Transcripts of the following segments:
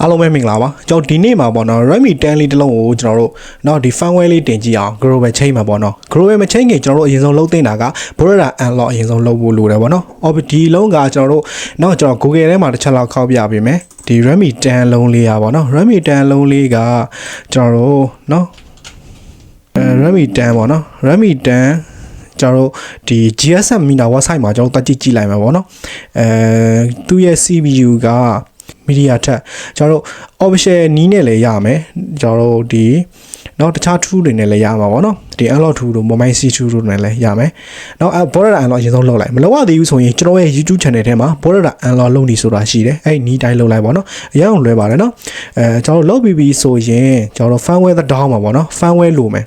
အားလုံးပဲမင်္ဂလာပါကျွန်တော်ဒီနေ့မှာပေါ့နော် Redmi 10လေးတစ်လုံးကိုကျွန်တော်တို့เนาะဒီ firmware လေးတင်ကြည့်အောင် global chain မှာပေါ့နော် global မ chain ခင်ကျွန်တော်တို့အရင်ဆုံးလုပ်သင့်တာက border unlock အရင်ဆုံးလုပ်ဖို့လိုတယ်ပေါ့နော်အော်ဒီလုံးကကျွန်တော်တို့เนาะကျွန်တော် Google ထဲမှာတစ်ချက်လောက်ခောက်ပြပေးမယ်ဒီ Redmi 10လုံးလေးอ่ะပေါ့နော် Redmi 10လုံးလေးကကျွန်တော်တို့เนาะအဲ Redmi 10ပေါ့နော် Redmi 10ကျွန်တော်တို့ဒီ GSM Mina website မှာကျွန်တော်တို့တက်ကြည့်ကြည့်လိုက်မှာပေါ့နော်အဲသူ့ရဲ့ CPU က မီဒီယာထက်ကျွန်တော်တို့ official နီးနဲ့လည်းရမယ်ကျွန်တော်တို့ဒီနော်တခြား tool တွေနဲ့လည်းရမှာပေါ့နော်ဒီ unlock tool တို့ mobile c tool တို့နဲ့လည်းရမယ်နော် border unlock အရင်ဆုံးလုပ်လိုက်မလုပ်ရသေးဘူးဆိုရင်ကျွန်တော်ရဲ့ YouTube channel ထဲမှာ border unlock လုပ်နေဆိုတာရှိတယ်အဲ့နီးတိုင်းလုပ်လိုက်ပေါ့နော်အရင်အောင်လွဲပါတယ်နော်အဲကျွန်တော်တို့လုပ်ပြီးပြီဆိုရင်ကျွန်တော်တို့ firmware တစ်တောင်းမှာပေါ့နော် firmware လိုမယ်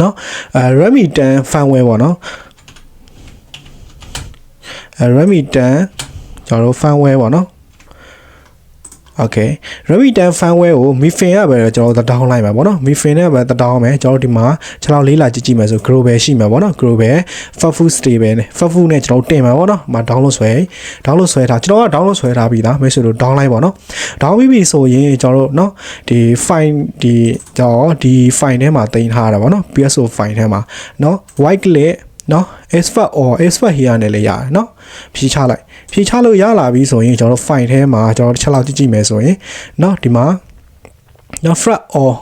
နော်အဲ Redmi 10 firmware ပေါ့နော်အဲ Redmi 10ကျွန်တော်တို့ firmware ပေါ့နော် Okay Rabitan firmware ကို Mifin ကပဲကျွန်တော်တို့တောင်းလိုက်မှာပေါ့နော် Mifin နဲ့ပဲတောင်းမယ်ကျွန်တော်တို့ဒီမှာခြေလောက်လေးလာကြည့်ကြည့်မယ်ဆို Global ရှိမှာပေါ့နော် Global Fafu Stable နဲ့ Fafu နဲ့ကျွန်တော်တို့တင်မှာပေါ့နော်မှာ download ဆွဲ download ဆွဲထားကျွန်တော်က download ဆွဲထားပြီးသားမိတ်ဆွေတို့ down လိုက်ပေါ့နော် down ပြီးပြီဆိုရင်ကျွန်တော်တို့နော်ဒီ file ဒီကျွန်တော်ဒီ file ထဲမှာတင်ထားတာပေါ့နော် PSO file ထဲမှာနော် white click နော် expert or expert here နဲ့လည်းရတယ်နော်ဖြည့်ချလိုက် ဖြည့်ချလို့ရလာပြီဆိုရင်ကျွန်တော်တို့ file ထဲမှာကျွန်တော်တို့တစ်ချက်လောက်ကြည့်ကြည့်မယ်ဆိုရင်เนาะဒီမှာเนาะ flat or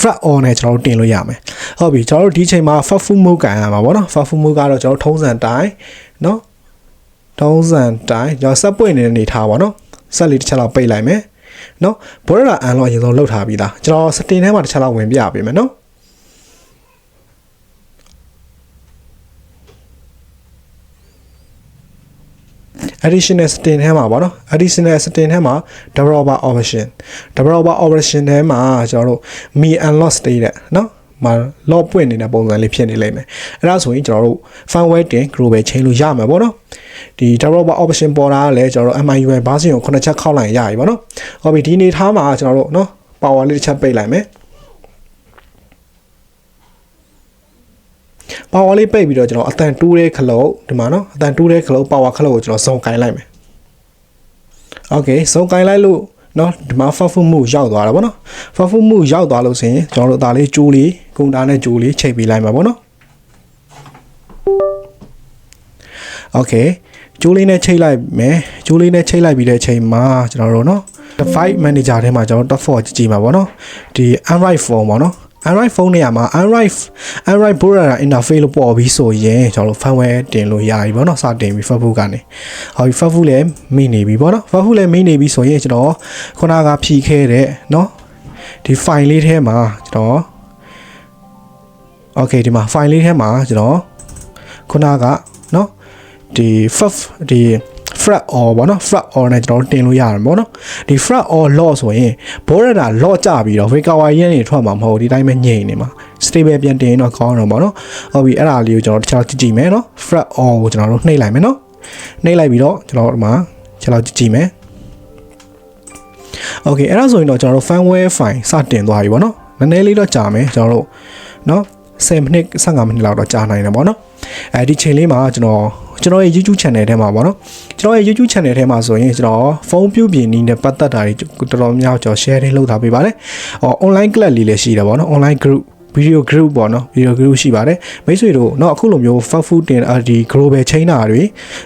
flat or နဲ့ကျွန်တော်တို့တင်လို့ရမယ်ဟုတ်ပြီကျွန်တော်တို့ဒီချိန်မှာ fat food mode ကန်ရမှာပေါ့နော် fat food mode ကတော့ကျွန်တော်တို့ထုံးစံတိုင်းเนาะထုံးစံတိုင်းကျွန်တော်စက်ပွင့်နေတဲ့အနေထားပါเนาะဆက်လေးတစ်ချက်လောက်ပိတ်လိုက်မယ်เนาะ border unlock အရင်ဆုံးလုပ်ထားပြီးသားကျွန်တော် setting ထဲမှာတစ်ချက်လောက်ဝင်ပြပေးမယ်เนาะ additional setting ထဲမှာပေါ့နော် additional setting ထဲမှာ developer option developer option ထဲမှာကျွန်တော်တို့ me unlock state တဲ့နော်မှာ log ပွင့်နေတဲ့ပုံစံလေးဖြစ်နေလိမ့်မယ်အဲ့ဒါဆိုရင်ကျွန်တော်တို့ firmware တင် global ချိန်လို့ရမှာပေါ့နော်ဒီ developer option ပေါ်တာကလည်းကျွန်တော်တို့ MIUI version ကို9ချက်ခောက်လိုက်ရပြီပေါ့နော်ဟုတ်ပြီဒီနေထားမှာကျွန်တော်တို့နော် power လေးတစ်ချက်ပိတ်လိုက်မယ် ပါဝါလေးပိတ်ပြီးတော့ကျွန်တော်အတန်တူးတဲ့ခလုတ်ဒီမှာနော်အတန်တူးတဲ့ခလုတ်ပါဝါခလုတ်ကိုကျွန်တော်စုံကင်လိုက်မယ်โอเคစုံကင်လိုက်လို့နော်ဒီမှာ fast food မှုရောက်သွားတာဗောနော် fast food မှုရောက်သွားလို့ဆိုရင်ကျွန်တော်တို့အသားလေးကျိုးလေးကုန်တာနဲ့ကျိုးလေးချိန်ပေးလိုက်မှာဗောနော်โอเคကျိုးလေးနဲ့ချိန်လိုက်မယ်ကျိုးလေးနဲ့ချိန်လိုက်ပြီးတဲ့အချိန်မှာကျွန်တော်တို့နော် device manager ထဲမှာကျွန်တော် top 4ကြည့်ကြည့်မှာဗောနော်ဒီ android phone ဗောနော် Android phone နေရာမှာ Android Android border interface လို့ပေါ်ပြီးဆိုရင်ကျွန်တော်တို့ firmware တင်လို့ရပြီပေါ့နော်စတင်ပြီ Facebook ကနေဟောဒီ Facebook လည်းမိနေပြီပေါ့နော် Facebook လည်းမိနေပြီဆိုရင်ကျွန်တော်ခုနကဖြီးခဲ့တဲ့နော်ဒီ file လေးထဲမှာကျွန်တော် Okay ဒီမှာ file လေးထဲမှာကျွန်တော်ခုနကနော်ဒီ faf ဒီ frat or ပေါ့နော် frat or နဲ့ကျွန်တော်တင်လို့ရတယ်ပေါ့နော်ဒီ frat or law ဆိုရင် border တာ law ကြပြီးတော့ recovery ရင်းနေထွက်မှာမဟုတ်ဒီတိုင်းပဲညိနေမှာ stable ပြန်တင်ရင်တော့ကောင်းတော့ပေါ့နော်ဟုတ်ပြီအဲ့ဒါလေးကိုကျွန်တော်တစ်ခြားကြည့်ကြည့်မယ်နော် frat or ကိုကျွန်တော်တို့နှိပ်လိုက်မယ်နော်နှိပ်လိုက်ပြီးတော့ကျွန်တော်ဒီမှာခြေလောက်ကြည့်ကြည့်မယ် Okay အဲ့ဒါဆိုရင်တော့ကျွန်တော်တို့ firmware file စတင်သွားပြီပေါ့နော်နည်းနည်းလေးတော့ကြာမယ်ကျွန်တော်တို့နော် 10မိနစ်15မိနစ်လောက်တော့ကြာနိုင်တယ်ပေါ့နော်အဲဒီချိန်လေးမှာကျွန်တော်ကျွန်တော်ရဲ့ YouTube channel ထဲမှာပေါ့နော်ကျွန်တော်ရဲ့ YouTube channel ထဲမှာဆိုရင်ကျွန်တော်ဖုန်းပြုပြင်နည်းနဲ့ပတ်သက်တာတွေတော်တော်များကျွန်တော် share တွေလုပ်ထားပေးပါတယ်။အော် online class လေးလည်းရှိတယ်ပေါ့နော် online group video group ပေါ့နော် video group ရှိပါတယ်မိတ်ဆွေတို့เนาะအခုလိုမျိုး fast food တင်ဒီ global chain တာတွေ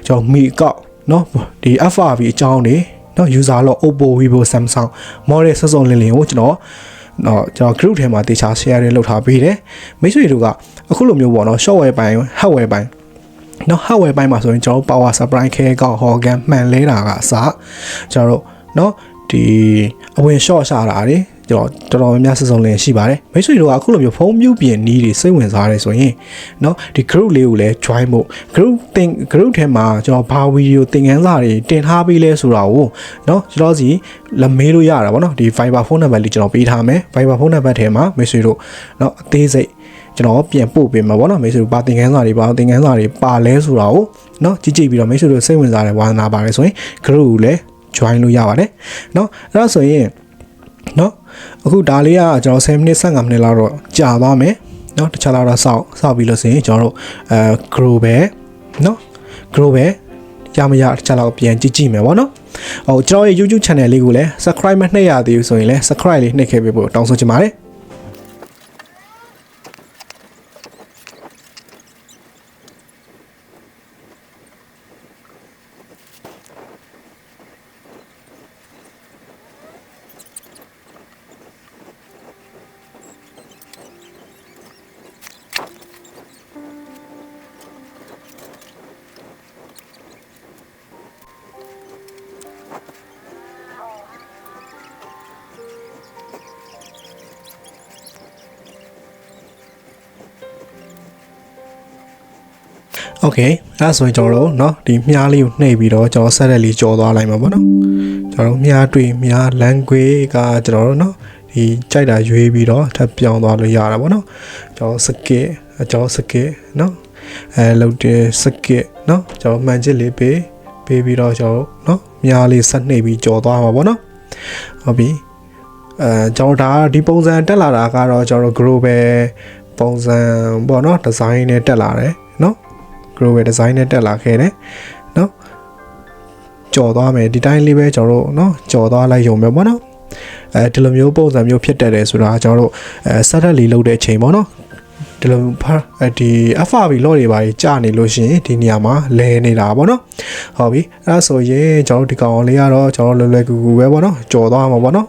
ကျွန်တော်မိကောက်เนาะဒီ FRB အကြောင်းတွေเนาะ user လို့ Oppo Vivo Samsung model စုံစုံလင်းလင်းကိုကျွန်တော် တော့ကျွန်တော် group ထဲမှာတေချာ share တွေလုပ်ထားပေးတယ်မိတ်ဆွေတို့ကအခုလိုမျိုးပေါ့နော် shortware ပိုင်း hardware ပိုင်းနော် hardware ပိုင်းမှာဆိုရင်ကျွန်တော် power supply ခဲကောက် organ မှန်လဲတာကအစကျွန်တော်တို့နော်ဒီအဝင် short ရှာတာတွေကျွန် တော်တော်တော်များများစစုံလင်ရှိပါတယ်မိတ်ဆွေတို့ကအခုလိုမျိုးဖုန်းမြူပြင်နီးတွေစိတ်ဝင်စားတယ်ဆိုရင်เนาะဒီ group လေးကိုလည်း join ဖို့ group တင် group ထဲမှာကျွန်တော်ဘာဗီဒီယိုသင်ခန်းစာတွေတင်ထားပေးလဲဆိုတာကိုเนาะကျွန်တော်စီလမေးလို့ရတာဗောနော်ဒီ Viber ဖုန်းနံပါတ်လေးကျွန်တော်ပေးထားမယ် Viber ဖုန်းနံပါတ်ထဲမှာမိတ်ဆွေတို့เนาะအသေးစိတ်ကျွန်တော်ပြန်ပို့ပေးမှာဗောနော်မိတ်ဆွေတို့ပါသင်ခန်းစာတွေပါသင်ခန်းစာတွေပါလဲဆိုတာကိုเนาะကြည့်ကြည့်ပြီးတော့မိတ်ဆွေတို့စိတ်ဝင်စားတဲ့ဝါသနာပါတယ်ဆိုရင် group ကိုလည်း join လို့ရပါတယ်เนาะအဲ့ဒါဆိုရင် เนาะအခုဒါလေးကကျွန်တော်10မိနစ်15မိနစ်လောက်တော့ကြာသွားမယ်เนาะတခြားလောက်တော့စောက်စောက်ပြီးလို့ဆိုရင်ကျွန်တော်တို့အဲ grow ပဲเนาะ grow ပဲရမရတခြားလောက်ပြန်ကြည့်ကြည့်မယ်ဗောနော် ဟိုကျွန်တော်ရဲ့ YouTube channel လေးကိုလည်း subscribe မနှိပ်ရသေးဘူးဆိုရင်လည်း subscribe လေးနှိပ်ခဲ့ပေးဖို့တောင်းဆိုချင်ပါတယ် โอเคအဲ့ဒါဆိုရင်ကျွန်တော်တို့เนาะဒီမြားလေးကိုနှိပ်ပြီးတော့ကျွန်တော်ဆက်လက်လေးကြော်သွားလိုက်မှာပေါ့နော်ကျွန်တော်တို့မြားတွေ့မြား language ကကျွန်တော်တို့เนาะဒီကြိုက်တာရွေးပြီးတော့ထပ်ပြောင်းသွားလို့ရတာပေါ့နော်ကျွန်တော်စကစ်ကျွန်တော်စကစ်เนาะအဲလောက်တယ်စကစ်เนาะကျွန်တော်မှန်ချစ်လေးပေးပေးပြီးတော့ကျွန်တော်เนาะမြားလေးဆက်နှိပ်ပြီးကြော်သွားမှာပေါ့နော်ဟုတ်ပြီအဲကျွန်တော်ဒါဒီပုံစံတက်လာတာကတော့ကျွန်တော်တို့ group ပဲပုံစံပေါ့နော် design နဲ့တက်လာတယ်เนาะ grow ရဲ့ design နဲ့တက်လာခဲ့တယ်เนาะကြော်သွားမယ်ဒီတိုင်းလေးပဲကျွန်တော်တို့เนาะကြော်သွားလိုက်ရုံပဲပေါ့နော်အဲဒီလိုမျိုးပုံစံမျိုးဖြစ်တတ်တယ်ဆိုတာကျွန်တော်တို့အဲ setup လေးလုပ်တဲ့အချိန်ပေါ့နော်ဒီလိုဖာဒီ FRB လော့တွေပါကြီးကြာနေလို့ရှိရင်ဒီနေရာမှာလဲနေတာပေါ့နော်ဟုတ်ပြီအဲဒါဆိုရင်ကျွန်တော်တို့ဒီကောင်လေးကတော့ကျွန်တော်လွယ်လွယ်ကူကူပဲပေါ့နော်ကြော်သွားမှာပေါ့နော်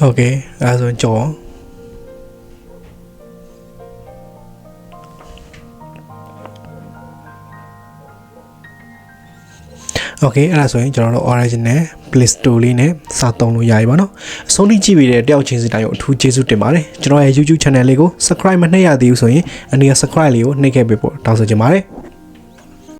โอเคအဲဒါဆိုရင်ကြော် Okay အဲ့ဒါဆိုရင်ကျွန်တော်တို့ original Play Store လေးနဲ့စသုံးလို့ရပြီပေါ့နော်အဆုံးထိကြည့်ပြီးတဲ့တယောက်ချင်းစီတိုင်းကိုအထူးကျေးဇူးတင်ပါတယ်ကျွန်တော်ရဲ့ YouTube channel လေးကို subscribe မနှိပ်ရသေးဘူးဆိုရင်အနေနဲ့ subscribe လေးကိုနှိပ်ခဲ့ပေးဖို့တောင်းဆိုချင်ပါတယ်